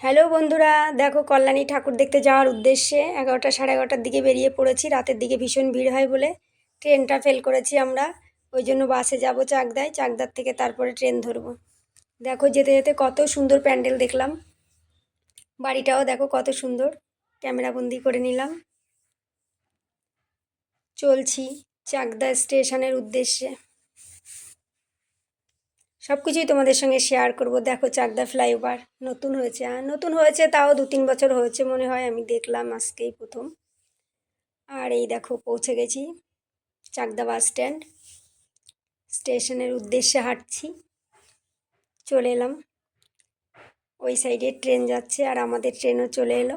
Hello বন্ধুরা, দেখো কল্যাণী ঠাকুর দেখতে যাওয়ার উদ্দেশ্যে এগারোটা সাড়ে এগারোটার দিকে বেরিয়ে পড়েছি। রাতের দিকে ভীষণ ভিড় হয় বলে ট্রেনটা ফেল করেছি আমরা। ওই জন্য বাসে যাব চাকদায়, চাকদার থেকে তারপরে ট্রেন ধরবো। দেখো যেতে যেতে কত সুন্দর প্যান্ডেল দেখলাম। বাড়িটাও দেখো কত সুন্দর ক্যামেরাবন্দি করে নিলাম। চলছি চাকদা স্টেশনের উদ্দেশ্যে। সব কিছুই তোমাদের সঙ্গে শেয়ার করব। দেখো চাকদা ফ্লাইওভার নতুন হয়েছে। আর নতুন হয়েছে তাও দু তিন বছর হয়েছে মনে হয়, আমি দেখলাম আজকেই প্রথম। আর এই দেখো পৌঁছে গেছি চাকদা বাস স্ট্যান্ড স্টেশনের উদ্দেশ্যে হাঁটছি। চলে এলাম। ওই সাইডে ট্রেন যাচ্ছে আর আমাদের ট্রেনও চলে এলো।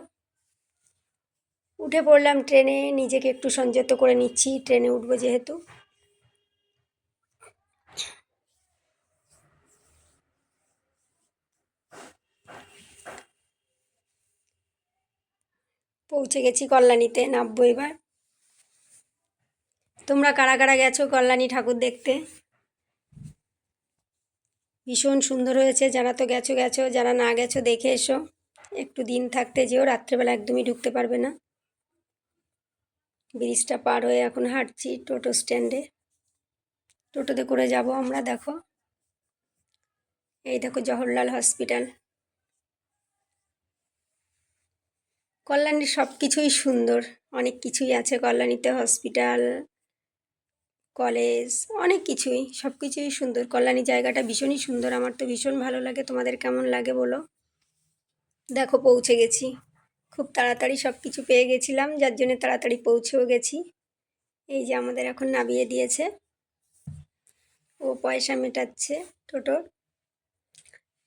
উঠে পড়লাম ট্রেনে নিজেকে একটু সংযত করে নিচ্ছি। ট্রেনে উঠবো যেহেতু। পৌঁছে গেছি কল্যাণীতে, নামবো এবার। তোমরা কারা কারা গেছো কল্যাণী ঠাকুর দেখতে? ভীষণ সুন্দর হয়েছে, যারা তো গেছো গেছো, যারা না গেছো দেখে এসো। একটু দিন থাকতে যেও, রাত্রেবেলা একদমই ঢুকতে পারবে না। ব্রিজটা পার হয়ে এখন হাঁটছি টোটো স্ট্যান্ডে। টোটোতে করে যাব আমরা, দেখো। এই দেখো জওহরলাল হসপিটাল। কল্যাণীর সব কিছুই সুন্দর। অনেক কিছুই আছে কল্যাণীতে, হসপিটাল, কলেজ, অনেক কিছুই, সব কিছুই সুন্দর। কল্যাণী জায়গাটা ভীষণই সুন্দর, আমার তো ভীষণ ভালো লাগে। তোমাদের কেমন লাগে বলো? দেখো, পৌঁছে গেছি। খুব তাড়াতাড়ি সব কিছু পেয়ে গেছিলাম, যার জন্য তাড়াতাড়ি পৌঁছেও গেছি। এই যে আমাদের এখন নামিয়ে দিয়েছে। ও পয়সা মেটাচ্ছে টোটোর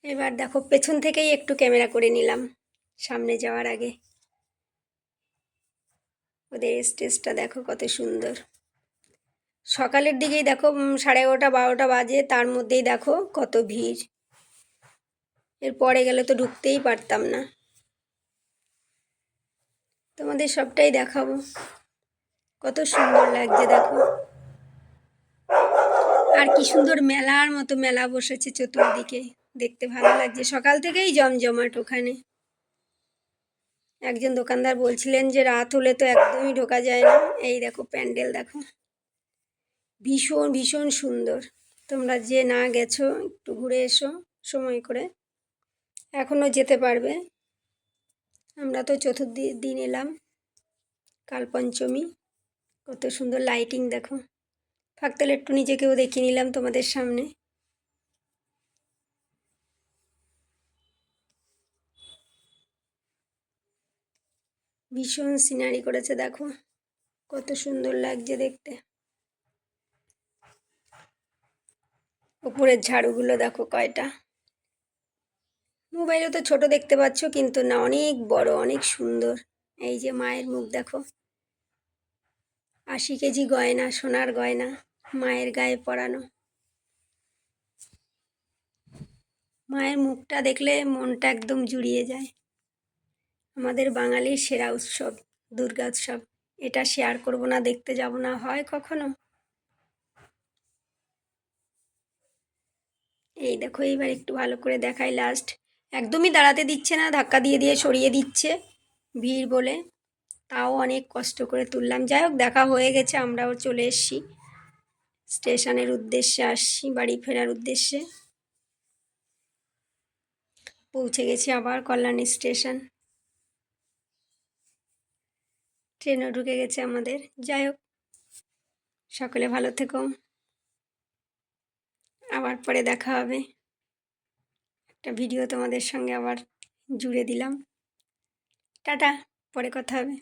এবার দেখো, পেছন থেকেই একটু ক্যামেরা করে নিলাম, সামনে যাওয়ার আগে। ওদের স্টেজটা দেখো কত সুন্দর। সকালের দিকেই দেখো সাড়ে এগারোটা, বারোটা বাজে, তার মধ্যেই দেখো কত ভিড়। এর পরে গেলে তো ঢুকতেই পারতাম না। তোমাদের সবটাই দেখাবো। কত সুন্দর লাগছে দেখো। আর কি সুন্দর মেলার মতো মেলা বসেছে চতুর্দিকে। দেখতে ভালো লাগছে। সকাল থেকেই জমজমাট ওখানে। একজন দোকানদার বলছিলেন যে রাত হলে তো একদমই ঢোকা যায় না। এই দেখো প্যান্ডেল দেখো। ভীষণ ভীষণ সুন্দর। তোমরা যে না গেছো, একটু ঘুরে এসো সময় করে। এখনও যেতে পারবে। আমরা তো চতুর্দি দিন এলাম। কাল পঞ্চমী কত সুন্দর লাইটিং দেখো। ফাঁকতালে একটু নিজেকেও দেখিয়ে নিলাম তোমাদের সামনে। ভীষণ সিনারি করেছে, দেখো। কত সুন্দর লাগছে দেখতে। উপরের ঝাড়ুগুলো দেখো কয়টা। মোবাইলে তো ছোট দেখতে পাচ্ছ, কিন্তু না, অনেক বড়, অনেক সুন্দর। এই যে মায়ের মুখ দেখো। আশি কেজি গয়না, সোনার গয়না, মায়ের গায়ে পরানো। মায়ের মুখটা দেখলে মনটা একদম জুড়িয়ে যায়। আমাদের বাঙালির সেরা উৎসব, দুর্গা উৎসব। এটা শেয়ার করব না, দেখতে যাব না, হয় কখনো? এই দেখো, এইবার একটু ভালো করে দেখাই লাস্ট একদমই দাঁড়াতে দিচ্ছে না, ধাক্কা দিয়ে দিয়ে সরিয়ে দিচ্ছে ভিড় বলে। তাও অনেক কষ্ট করে তুললাম। যাই হোক, দেখা হয়ে গেছে, আমরাও চলে এসছি। স্টেশনের উদ্দেশ্যে আসছি, বাড়ি ফেরার উদ্দেশ্যে। পৌঁছে গেছি আবার কল্যাণী স্টেশন। ট্রেনও ঢুকে গেছে আমাদের। যাই হোক, সকলে ভালো থেকো। আবার পরে দেখা হবে। একটা ভিডিও তোমাদের সঙ্গে আবার জুড়ে দিলাম। টাটা, পরে কথা হবে।